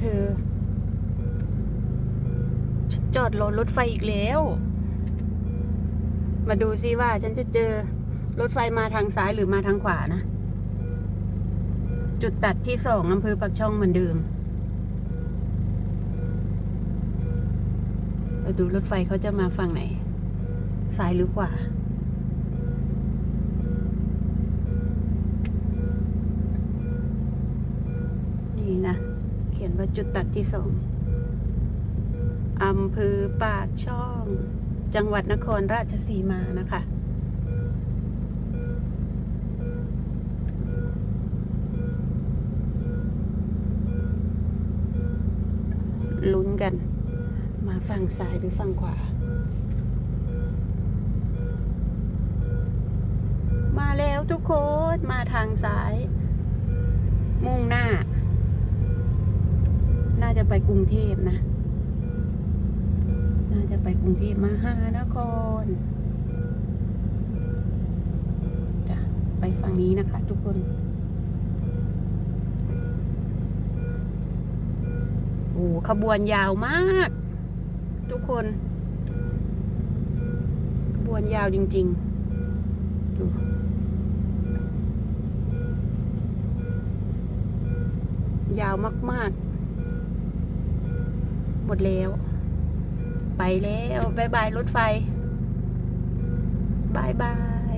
เธอ จอดรอรถไฟอีกแล้ว มาดูซิว่าฉันจะเจอรถไฟมาทางซ้ายหรือมาทางขวานะ จุดตัดที่สองอำเภอปักช่องเหมือนเดิมมาดูรถไฟเขาจะมาฝั่งไหน ซ้ายหรือขวานี่นะ เขียนว่าจุดตัดที่สองอำเภอปากช่อง จังหวัดนครราชสีมานะคะ ลุ้นกัน มาฝั่งซ้ายหรือฝั่งขวา มาแล้วทุกคน มาทางซ้าย มุ่งหน้า ไปกรุงเทพนะ น่าจะไปกรุงเทพมหานครจ้ะไปฝั่งนี้นะคะ ทุกคน โอ้ขบวนยาวมาก ทุกคน ขบวนยาวจริง ๆ ดูยาวมาก ๆ หมดแล้ว ไปแล้วบ๊ายบายรถไฟบายบาย